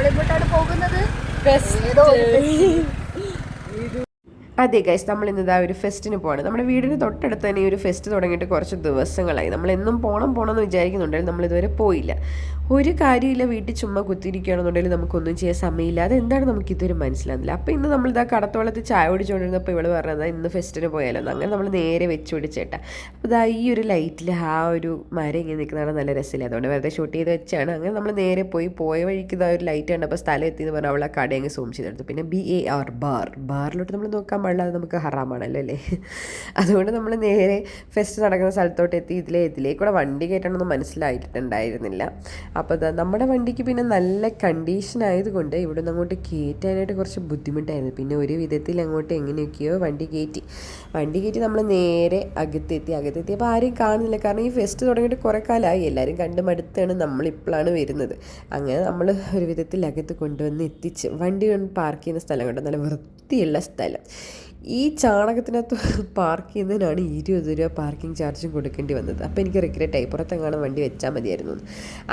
നമ്മളെങ്ങോട്ടാണ് പോകുന്നത്? ഏതോ ഒരു അതെ ഗൈസ് നമ്മൾ ഇന്ന് ഇതാ ഒരു ഫെസ്റ്റിന് പോകണം നമ്മുടെ വീടിന് തൊട്ടടുത്ത് തന്നെ ഈ ഒരു ഫെസ്റ്റ് തുടങ്ങിയിട്ട് കുറച്ച് ദിവസങ്ങളായി. നമ്മൾ എന്നും പോകണം പോകണം എന്ന് വിചാരിക്കുന്നുണ്ടെങ്കിലും നമ്മൾ ഇതുവരെ പോയില്ല. ഒരു കാര്യമില്ല വീട്ടിൽ ചുമ്മാ കുത്തിയിരിക്കുകയാണെന്നുണ്ടെങ്കിൽ നമുക്കൊന്നും ചെയ്യാൻ സമയമില്ല. അതെന്താണ് നമുക്ക് ഇതുവരെ മനസ്സിലാകുന്നില്ല അപ്പോൾ ഇന്ന് നമ്മൾ ഇതാ കടത്തോളത്ത് ചായ ഓടിച്ചുകൊണ്ടിരുന്നപ്പോൾ ഇവൾ പറഞ്ഞത് ഇന്ന് ഫെസ്റ്റിന് പോയാലോ. അങ്ങനെ നമ്മൾ നേരെ വെച്ച് പിടിച്ചേട്ടാ. അപ്പോൾ ഇതാ ഈ ഒരു ലൈറ്റിൽ ആ ഒരു മരം ഇങ്ങനെ നിൽക്കുന്നതാണ് നല്ല രസമില്ല. അതുകൊണ്ട് വെറുതെ ഷൂട്ട് ചെയ്ത് വെച്ചാണ്. അങ്ങനെ നമ്മൾ നേരെ പോയി. പോയ വഴിക്ക് ഇതാ ഒരു ലൈറ്റ് കണ്ടപ്പോൾ സ്ഥലം എത്തിയെന്ന് പറഞ്ഞാൽ അവളെ കട അങ്ങ് സൂം ചെയ്തെടുത്തു. പിന്നെ ബി എ ആർ ബാർ ബാറിലോട്ട് നമ്മൾ നോക്കാൻ പാടില്ല അത് നമുക്ക് ഹറാമാണല്ലോ അല്ലേ? അതുകൊണ്ട് നമ്മൾ നേരെ ഫെസ്റ്റ് നടക്കുന്ന സ്ഥലത്തോട്ട് എത്തി ഇതിലേ ഇതിലേക്കൂടെ വണ്ടി കയറ്റണമെന്ന് മനസ്സിലായിട്ടുണ്ടായിരുന്നില്ല. അപ്പോൾ നമ്മുടെ വണ്ടിക്ക് പിന്നെ നല്ല കണ്ടീഷൻ ആയതുകൊണ്ട് ഇവിടെ നിന്ന് അങ്ങോട്ട് കയറ്റാനായിട്ട് കുറച്ച് ബുദ്ധിമുട്ടായിരുന്നു. പിന്നെ ഒരു വിധത്തിൽ അങ്ങോട്ട് എങ്ങനെയൊക്കെയോ വണ്ടി കയറ്റി വണ്ടി കയറ്റി നമ്മൾ നേരെ അകത്തെത്തി. അപ്പോൾ ആരെയും കാണുന്നില്ല. കാരണം ഈ ഫെസ്റ്റ് തുടങ്ങിയിട്ട് കുറേ കാലമായി. എല്ലാവരും കണ്ട് മടുത്താണ് നമ്മളിപ്പോഴാണ് വരുന്നത്. അങ്ങനെ നമ്മൾ ഒരു വിധത്തിൽ അകത്ത് കൊണ്ടുവന്ന് എത്തിച്ച് വണ്ടി പാർക്ക് ചെയ്യുന്ന സ്ഥലം കൊണ്ട്? നല്ല വൃത്തിയുള്ള സ്ഥലം. ഈ ചാണകത്തിനകത്ത് പാർക്ക് ചെയ്യുന്നതിനാണ് ഇരുപത് രൂപ പാർക്കിംഗ് ചാർജും കൊടുക്കേണ്ടി വന്നത്. അപ്പോൾ എനിക്ക് റിഗ്രറ്റായി പുറത്തെങ്ങാനും വണ്ടി വെച്ചാൽ മതിയായിരുന്നു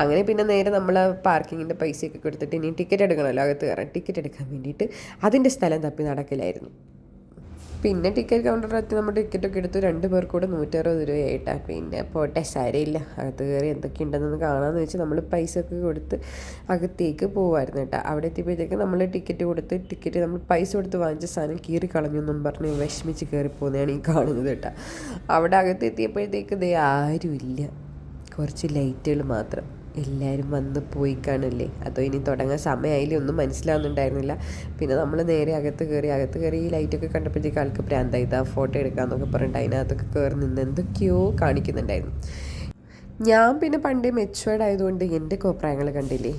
അങ്ങനെ പിന്നെ നേരെ നമ്മൾ പാർക്കിങ്ങിന്റെ പൈസയൊക്കെ കൊടുത്തിട്ട് ഇനി ടിക്കറ്റ് എടുക്കണമല്ലോ അകത്ത് കയറാൻ. ടിക്കറ്റ് എടുക്കാൻ വേണ്ടിയിട്ട് അതിന്റെ സ്ഥലം തപ്പി നടക്കലായിരുന്നു. പിന്നെ ടിക്കറ്റ് കൗണ്ടറിലെത്തി നമ്മൾ ടിക്കറ്റൊക്കെ എടുത്തു. രണ്ട് പേർക്ക് കൂടെ നൂറ്ററുപത് രൂപയായിട്ടാണ് പിന്നെ പോട്ടെ സാരയില്ല അകത്ത് കയറി എന്തൊക്കെയുണ്ടെന്ന് കാണാമെന്ന് വെച്ച് നമ്മൾ പൈസ ഒക്കെ കൊടുത്ത് അകത്തേക്ക് പോകുമായിരുന്നു കേട്ടോ. അവിടെ എത്തിയപ്പോഴത്തേക്ക് നമ്മൾ ടിക്കറ്റ് കൊടുത്ത് ടിക്കറ്റ് നമ്മൾ പൈസ കൊടുത്ത് വാങ്ങിച്ച സാധനം കീറി കളഞ്ഞു എന്നും പറഞ്ഞ് വിഷമിച്ച് കയറി പോകുന്നതാണ് ഈ കാണുന്നത് കേട്ടോ. അവിടെ അകത്ത് എത്തിയപ്പോഴത്തേക്ക് ദേ ആരുമില്ല. കുറച്ച് ലൈറ്റുകൾ മാത്രം. എല്ലാവരും വന്ന് പോയി കാണല്ലേ? അതോ ഇനി തുടങ്ങാൻ സമയമായില്ലേ ഒന്നും മനസ്സിലാവുന്നുണ്ടായിരുന്നില്ല. പിന്നെ നമ്മൾ നേരെ അകത്ത് കയറി അകത്ത് കയറി ഈ ലൈറ്റൊക്കെ കണ്ടപ്പോഴത്തേക്ക് ആൾക്ക് പ്രാന്തായി ഇതാ ഫോട്ടോ എടുക്കാമെന്നൊക്കെ പറഞ്ഞിട്ട് അതിനകത്തൊക്കെ കയറി നിന്ന് എന്തൊക്കെയോ കാണിക്കുന്നുണ്ടായിരുന്നു. ഞാൻ പിന്നെ പണ്ടേ മെച്ചുവേർഡ് ആയതുകൊണ്ട് എന്റെ കോപ്രായങ്ങൾ കണ്ടില്ലേ?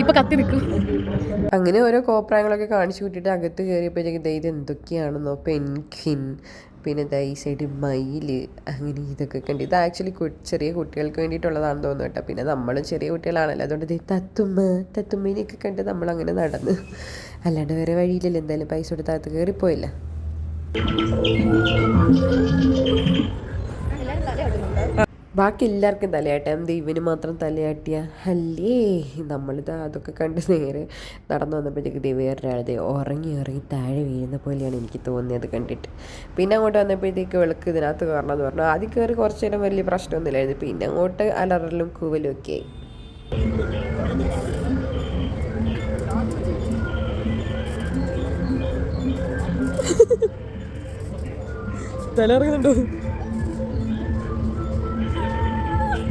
ഇപ്പൊ കത്തി നിൽക്കും അങ്ങനെ ഓരോ കോപ്രായങ്ങളൊക്കെ കാണിച്ചു കൂട്ടിയിട്ട് അകത്ത് കയറിയപ്പോഴത്തേക്ക് ഇത് എന്തൊക്കെയാണെന്നോ? പെൻഖിൻ പിന്നെ എന്താ ഈ സൈഡ് മയിൽ അങ്ങനെ ഇതൊക്കെ കണ്ട്. ഇത് ആക്ച്വലി ചെറിയ കുട്ടികൾക്ക് വേണ്ടിയിട്ടുള്ളതാണെന്ന് തോന്നുന്നു കേട്ടോ. പിന്നെ നമ്മളും ചെറിയ കുട്ടികളാണല്ലോ. അതുകൊണ്ട് ദേ തത്തുമ്മ തത്തുമ്മേനെയൊക്കെ കണ്ട് നമ്മളങ്ങനെ നടന്ന്. അല്ലാണ്ട് വേറെ വഴിയില്ലല്ലോ. എന്തായാലും പൈസ കൊടുത്ത് അകത്ത് കയറിപ്പോയില്ല. ബാക്കി എല്ലാവർക്കും തലയാട്ടെ. എന്ത് ഇവന് മാത്രം തലയാട്ടിയ? അല്ലേ? നമ്മളിത് അതൊക്കെ കണ്ട് നേരെ നടന്നു വന്നപ്പോഴത്തേക്ക് ദേ വേറൊരാളതെ ഉറങ്ങി ഉറങ്ങി താഴെ വീഴുന്ന പോലെയാണ് എനിക്ക് തോന്നിയത് കണ്ടിട്ട്. പിന്നെ അങ്ങോട്ട് വന്നപ്പോഴത്തേക്ക് വിളക്ക് ഇതിനകത്ത് കയറണമെന്ന് പറഞ്ഞു. ആദ്യം കയറി കുറച്ച് നേരം വലിയ പ്രശ്നമൊന്നുമില്ലായിരുന്നു. പിന്നെ അങ്ങോട്ട് അലറലും കൂവലും ഒക്കെ തല ഇറങ്ങുന്നുണ്ടോ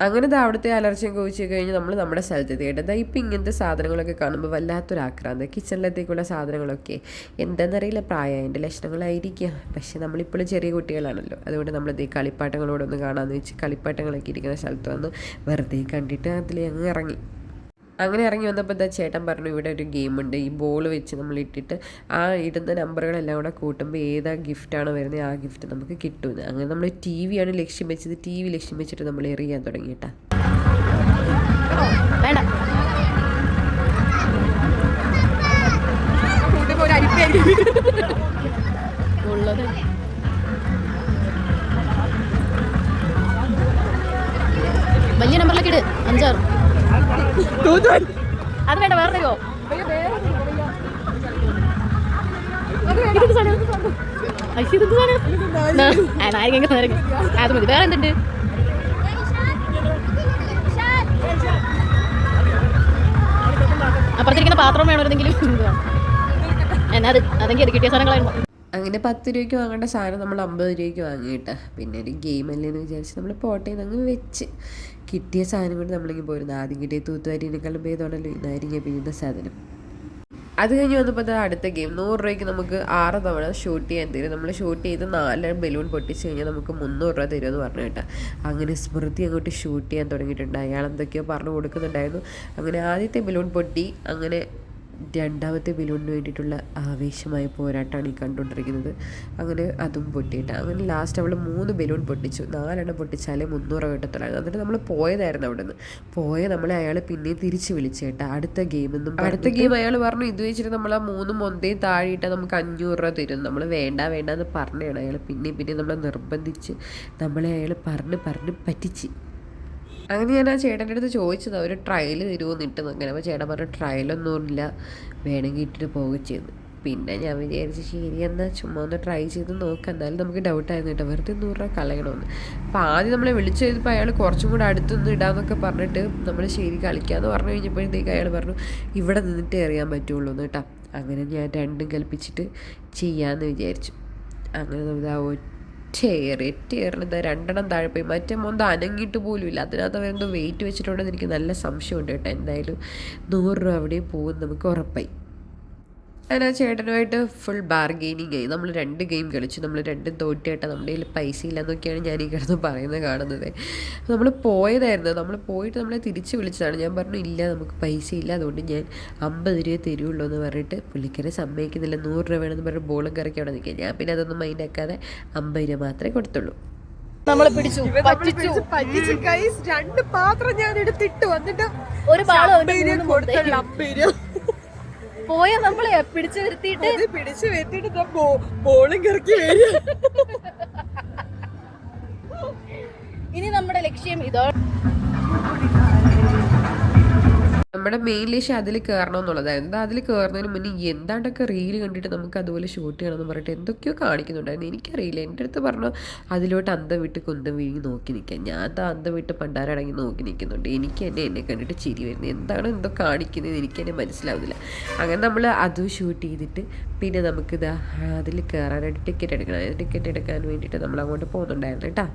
അങ്ങനെ അവിടുത്തെ അലർച്ചയും കോവിച്ച് കഴിഞ്ഞ് നമ്മൾ നമ്മുടെ സ്ഥലത്ത് കേട്ടോ. ദാ ഇപ്പം ഇങ്ങനത്തെ സാധനങ്ങളൊക്കെ കാണുമ്പോൾ വല്ലാത്തൊരു ആക്രാന്ത. കിച്ചണിലത്തേക്കുള്ള സാധനങ്ങളൊക്കെ എന്താണെന്നറിയില്ല പ്രായതിന്റെ ലക്ഷണങ്ങളായിരിക്കുക പക്ഷേ നമ്മളിപ്പോഴും ചെറിയ കുട്ടികളാണല്ലോ. അതുകൊണ്ട് നമ്മൾ ഈ കളിപ്പാട്ടങ്ങളോടൊന്ന് കാണാമെന്ന് വെച്ച് കളിപ്പാട്ടങ്ങളൊക്കെ ഇരിക്കുന്ന സ്ഥലത്ത് വന്ന് വെറുതെ കണ്ടിട്ട് അതിൽ അങ്ങ് ഇറങ്ങി. അങ്ങനെ ഇറങ്ങി വന്നപ്പോൾ എന്താ ചേട്ടൻ പറഞ്ഞു ഇവിടെ ഒരു ഗെയിമുണ്ട് ഈ ബോൾ വെച്ച് നമ്മൾ ഇട്ടിട്ട് ആ ഇടുന്ന നമ്പറുകളെല്ലാം കൂടെ കൂട്ടുമ്പോൾ ഏതാ ഗിഫ്റ്റാണ് വരുന്നത് ആ ഗിഫ്റ്റ് നമുക്ക് കിട്ടുമെന്ന് അങ്ങനെ നമ്മൾ ടി വിയാണ് ലക്ഷ്യം വെച്ചത്. ടി വി ലക്ഷ്യം വെച്ചിട്ട് നമ്മൾ എറിയാൻ തുടങ്ങി കേട്ടാ അത് വേണ്ട വേറെ തരുമോ അത് മതി. വേറെ എന്തുണ്ട്? അപ്പുറത്തിരിക്കുന്ന പാത്രം വേണമെന്തെങ്കിലും എന്നാ അത് അതെങ്കിൽ അത് കിട്ടിയ സാധനങ്ങളായിരുന്നു. അങ്ങനെ പത്ത് രൂപയ്ക്ക് വാങ്ങേണ്ട സാധനം നമ്മൾ അമ്പത് രൂപയ്ക്ക് വാങ്ങിയിട്ട് പിന്നെ ഒരു ഗെയിം അല്ലേ എന്ന് വിചാരിച്ച് നമ്മൾ പോട്ടെ അങ്ങ് വെച്ച്. കിട്ടിയ സാധനം കൊണ്ട് നമ്മളിങ്ങനെ പോരുന്നു. ആദ്യം കിട്ടിയ തൂത്തുവാരിനേക്കാളും ഭേദമാണല്ലോ. ഇതായിരിക്കും പിന്നെ സാധനം. അത് കഴിഞ്ഞ് വന്നപ്പോൾ അടുത്ത ഗെയിം നൂറ് രൂപയ്ക്ക് നമുക്ക് ആറ് തവണ ഷൂട്ട് ചെയ്യാൻ തരും. നമ്മൾ ഷൂട്ട് ചെയ്ത് നാല് ബലൂൺ പൊട്ടിച്ച് കഴിഞ്ഞാൽ നമുക്ക് മുന്നൂറ് രൂപ തരുമെന്ന് പറഞ്ഞു കേട്ടോ. അങ്ങനെ സ്മൃതി അങ്ങോട്ട് ഷൂട്ട് ചെയ്യാൻ തുടങ്ങിയിട്ടുണ്ട്. അയാൾ എന്തൊക്കെയോ പറഞ്ഞു കൊടുക്കുന്നുണ്ടായിരുന്നു. അങ്ങനെ ആദ്യത്തെ ബലൂൺ പൊട്ടി. അങ്ങനെ രണ്ടാമത്തെ ബലൂണിന് വേണ്ടിയിട്ടുള്ള ആവേശമായ പോരാട്ടമാണ് ഈ കണ്ടുകൊണ്ടിരിക്കുന്നത്. അങ്ങനെ അതും പൊട്ടിയിട്ട് അങ്ങനെ ലാസ്റ്റ് അവൾ മൂന്ന് ബലൂൺ പൊട്ടിച്ചു. നാലെണ്ണം പൊട്ടിച്ചാലേ മുന്നൂറ് കിട്ടത്തുള്ളായിരുന്നു എന്നിട്ട് നമ്മൾ പോയതായിരുന്നു അവിടെ നിന്ന് പോയ നമ്മളെ അയാൾ പിന്നെ തിരിച്ച് വിളിച്ചു കേട്ടോ. അടുത്ത ഗെയിം എന്നും അടുത്ത ഗെയിം അയാൾ പറഞ്ഞു ഇത് വെച്ചിട്ട് നമ്മൾ ആ മൂന്ന് മൊന്തയും താഴെയിട്ട് നമുക്ക് അഞ്ഞൂറ് രൂപ തരും. നമ്മൾ വേണ്ട വേണ്ട എന്ന് പറഞ്ഞാണ് അയാൾ പിന്നെ പിന്നെ നമ്മളെ നിർബന്ധിച്ച് നമ്മളെ അയാൾ പറഞ്ഞ് പറഞ്ഞ് പറ്റിച്ച്. അങ്ങനെ ഞാൻ ആ ചേട്ടന്റെ അടുത്ത് ചോദിച്ചത് അവർ ട്രയൽ തരുമോ നിട്ടെന്ന് അങ്ങനെ അപ്പോൾ ചേട്ടൻ പറഞ്ഞു ട്രയലൊന്നും ഇല്ല വേണമെങ്കിൽ ഇട്ടിട്ട് പോവുക ചെയ്തു പിന്നെ ഞാൻ വിചാരിച്ചു ശരി എന്നാൽ ചുമ്മാ ഒന്ന് ട്രൈ ചെയ്ത് നോക്കാം എന്നാലും നമുക്ക് ഡൗട്ടായിരുന്നു കേട്ടോ വെറുതെ നൂറ് രൂപ കളയണമെന്ന്. അപ്പോൾ ആദ്യം നമ്മളെ വിളിച്ചു ചെയ്തപ്പോൾ അയാൾ കുറച്ചും കൂടെ അടുത്തൊന്നും ഇടാമെന്നൊക്കെ പറഞ്ഞിട്ട് നമ്മൾ ശരി കളിക്കാമെന്ന് പറഞ്ഞു കഴിഞ്ഞപ്പോഴത്തേക്ക് അയാൾ പറഞ്ഞു ഇവിടെ നിന്നിട്ടേ അറിയാൻ പറ്റുള്ളൂ എന്ന് കേട്ടോ. അങ്ങനെ ഞാൻ രണ്ടും കൽപ്പിച്ചിട്ട് ചെയ്യാമെന്ന് വിചാരിച്ചു. അങ്ങനെ നമ്മൾ ആ ഏറി ഒറ്റ എന്താ രണ്ടെണ്ണം താഴെ പോയി. മറ്റേ മൊന്ത അനങ്ങിയിട്ട് പോലും ഇല്ല. അതിനകത്ത് അവരെന്തോ വെയിറ്റ് വെച്ചിട്ടുണ്ടെന്ന് എനിക്ക് നല്ല സംശയമുണ്ട് കേട്ടോ. എന്തായാലും നൂറ് രൂപ അവിടെയും പോകും. നമുക്ക് ഉറപ്പായി. ഞാൻ ആ ചേട്ടനുമായിട്ട് ഫുൾ ബാർഗെയിനിങ് ആയി. നമ്മൾ രണ്ട് ഗെയിം കളിച്ചു. നമ്മൾ രണ്ടും തോറ്റിയിട്ട് നമ്മുടെ കയ്യിൽ പൈസ ഇല്ലെന്നൊക്കെയാണ് ഞാൻ ഈ കിടന്ന് പറയുന്നത് കാണുന്നത്. നമ്മൾ പോയതായിരുന്നു. നമ്മൾ പോയിട്ട് നമ്മളെ തിരിച്ച് വിളിച്ചതാണ്. ഞാൻ പറഞ്ഞു ഇല്ല നമുക്ക് പൈസ ഇല്ല. അതുകൊണ്ട് ഞാൻ അമ്പത് രൂപ തരുള്ളൂ എന്ന് പറഞ്ഞിട്ട് പുള്ളിക്കാരെ സമ്മതിക്കുന്നില്ല. നൂറ് രൂപ വേണമെന്ന് പറഞ്ഞ് ബോളും കറക്കി അവിടെ നിൽക്കുക. ഞാൻ പിന്നെ അതൊന്നും മൈൻഡ് ആക്കാതെ അമ്പത് രൂപ മാത്രമേ കൊടുത്തുള്ളൂ. നമ്മളെ പിടിച്ചു. പറ്റിച്ചു. പറ്റിച്ചു രണ്ട് പാത്രം ഞാൻ എടുത്തിട്ട്. വന്നിട്ട് ഒരു കൊടുത്തുള്ള മുന്തയും. പോയ നമ്മളെ പിടിച്ചു വരുത്തിയിട്ട് അത് പിടിച്ചു ബോ- ബോളും കിറക്കി വരും. ഇനി നമ്മുടെ ലക്ഷ്യം ഇതോ നമ്മുടെ മെയിൻ ലക്ഷ്യം അതിൽ കയറണം എന്നുള്ളതായിരുന്നു എന്താ അതിൽ കയറുന്നതിന് മുന്നേ എന്താണ്ടൊക്കെ റീൽ കണ്ടിട്ട് നമുക്ക് അതുപോലെ ഷൂട്ട് ചെയ്യണമെന്ന് പറഞ്ഞിട്ട് എന്തൊക്കെയോ കാണിക്കുന്നുണ്ടായിരുന്നു. എനിക്കറിയില്ല. എന്റെ അടുത്ത് പറഞ്ഞു അതിലോട്ട് അന്തം വിട്ട് കുന്തം വീങ്ങി നോക്കി നിൽക്കാം ഞാൻ ദാ അന്തം വിട്ട് പണ്ടാരടങ്ങി നോക്കി നിൽക്കുന്നുണ്ട്. എനിക്ക് തന്നെ എന്നെ കണ്ടിട്ട് ചിരി വരുന്നത്. എന്താണ് എന്തോ കാണിക്കുന്നത് എനിക്ക് തന്നെ മനസ്സിലാവുന്നില്ല. അങ്ങനെ നമ്മൾ അതും ഷൂട്ട് ചെയ്തിട്ട് പിന്നെ നമുക്കിത് അതിൽ കയറാനായിട്ട് ടിക്കറ്റ് എടുക്കണം. ടിക്കറ്റ് എടുക്കാൻ വേണ്ടിയിട്ട് നമ്മൾ അങ്ങോട്ട് പോകുന്നുണ്ടായിരുന്നു കേട്ടോ.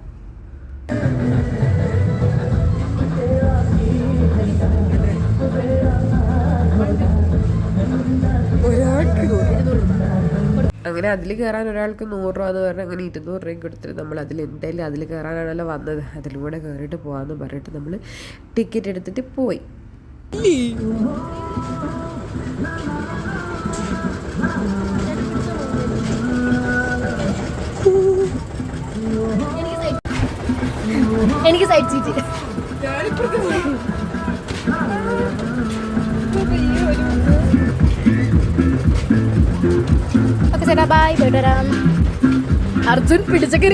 അങ്ങനെ അതിൽ കയറാൻ ഒരാൾക്ക് നൂറ് രൂപ എന്ന് പറഞ്ഞാൽ അങ്ങനെ ഇരുന്നൂറ് രൂപയും കൊടുത്തിട്ട് നമ്മൾ അതിൽ എന്തായാലും അതിൽ കയറാനാണല്ലോ വന്നത്. അതിലൂടെ കയറിയിട്ട് പോകാമെന്ന് പറഞ്ഞിട്ട് നമ്മൾ ടിക്കറ്റ് എടുത്തിട്ട് പോയി. എനിക്ക് സൈഡ് സീറ്റ് ബൈ പോയിട്ട് വരാം അർജുൻ പിടിച്ചൊക്കെ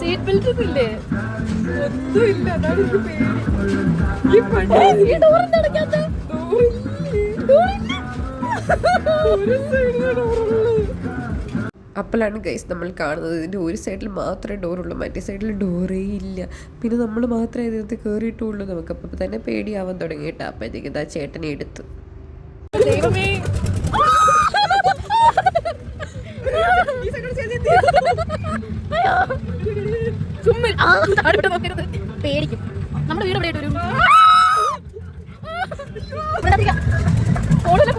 സീറ്റ് ബെൽറ്റ് ഒന്നും ഇല്ലേ? ഒന്നുമില്ല അതാണ് എനിക്ക് പേടി. ഈ പണ്ട് ഈ എന്താ അടയ്ക്കാത്തെ? അപ്പോഴാണ് ഗൈസ് നമ്മൾ കാണുന്നത്. ഇതിന്റെ ഒരു സൈഡിൽ മാത്രമേ ഡോറുള്ളൂ മറ്റേ സൈഡിൽ ഡോറേ ഇല്ല. പിന്നെ നമ്മൾ മാത്രമേ ഇതിനകത്ത് കയറിയിട്ടുള്ളൂ നമുക്ക് അപ്പം തന്നെ പേടിയാവാൻ തുടങ്ങിയിട്ട് അപ്പോഴത്തേക്ക് ഇതാ ചേട്ടനെ എടുത്തു. ദൈവമേ ഈ സൈഡിൽ ചെന്ന് അയ്യോ. ചുമ്മാ ആ നോക്കരുത്. പേടിക്കും. നമ്മുടെ വീട് എവിടെയായിട്ട് വരും? ഇവിടെ അധികം. ഫോണിൽ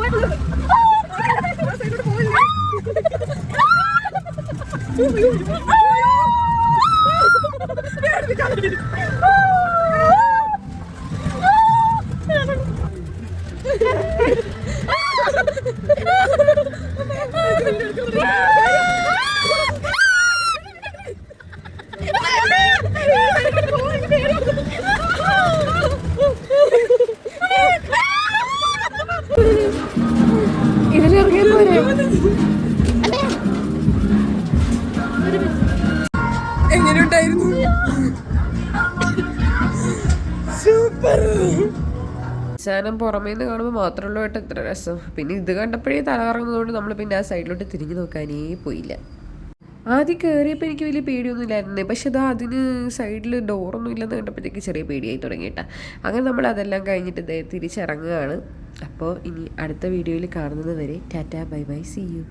എങ്ങനെയുണ്ടായിരുന്നു? സൂപ്പർ. സാധനം പുറമേ നിന്ന് കാണുമ്പോൾ മാത്രമുള്ളൂ കേട്ടോ ഇത്ര രസം. പിന്നെ ഇത് കണ്ടപ്പോഴേ തല കറങ്ങുന്നതുകൊണ്ട് നമ്മൾ പിന്നെ ആ സൈഡിലോട്ട് തിരിഞ്ഞു നോക്കാനേ പോയില്ല. ആദ്യം കയറിയപ്പോൾ എനിക്ക് വലിയ പേടിയൊന്നും ഇല്ലായിരുന്നു. പക്ഷെ അത് അതിന് സൈഡിൽ ഡോറൊന്നും ഇല്ലെന്ന് കണ്ടപ്പോഴത്തേക്ക് ചെറിയ പേടിയായി തുടങ്ങിയിട്ടാണ് അങ്ങനെ നമ്മൾ അതെല്ലാം കഴിഞ്ഞിട്ട് തിരിച്ചിറങ്ങുകയാണ്. അപ്പോൾ ഇനി അടുത്ത വീഡിയോയിൽ കാണുന്നത് വരെ tata bye bye see you